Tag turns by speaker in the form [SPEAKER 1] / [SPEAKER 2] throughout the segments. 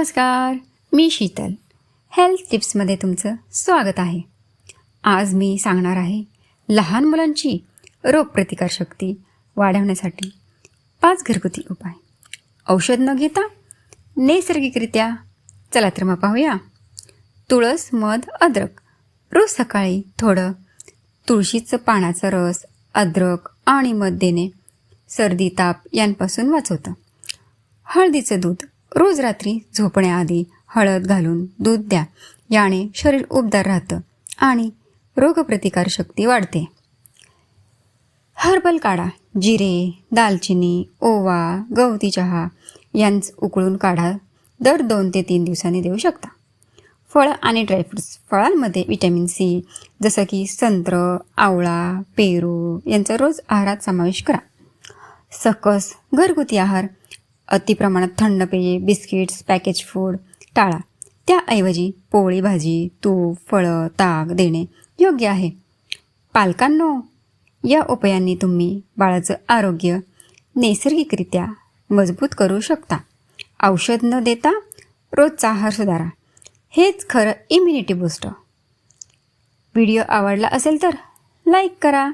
[SPEAKER 1] नमस्कार मी शीतल. हेल्थ टिप्समध्ये तुमचं स्वागत आहे. आज मी सांगणार आहे लहान मुलांची रोगप्रतिकारशक्ती वाढवण्यासाठी पाच घरगुती उपाय. औषध न घेता नैसर्गिकरित्या चला तर मग पाहूया. तुळस मध अद्रक. रोज सकाळी थोडं तुळशीचं पानाचा रस अद्रक आणि मध देणे सर्दी ताप यांपासून वाचवतं. हळदीचं दूध रोज रात्री झोपण्याआधी हळद घालून दूध द्या याने शरीर उबदार राहतं आणि रोगप्रतिकारशक्ती वाढते. हर्बल काढा जिरे दालचिनी ओवा गवती चहा यांच उकळून काढा. दर दोन ते तीन दिवसांनी देऊ शकता. फळं आणि ड्रायफ्रुट्स फळांमध्ये विटॅमिन सी जसं की संत्र आवळा पेरू यांचा रोज आहारात समावेश करा. सकस घरगुती आहार अति प्रमाणात थंड पेये बिस्किट्स पॅकेज फूड टाळा. त्याऐवजी पोळी भाजी तूप फळं ताक देणे योग्य आहे. पालकांनो या उपायांनी तुम्ही बाळाचं आरोग्य नैसर्गिकरित्या मजबूत करू शकता. औषध न देता रोजचा आहार सुधारा. हेच खरं इम्युनिटी बूस्टर व्हिडिओ आवडला असेल तर लाईक करा.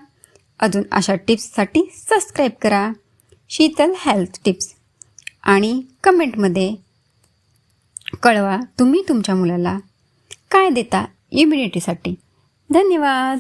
[SPEAKER 1] अजून अशा टिप्ससाठी सबस्क्राईब करा. शीतल हेल्थ टिप्स आणि कमेंटमध्ये कळवा तुम्ही तुमच्या मुलाला काय देता इम्युनिटीसाठी धन्यवाद.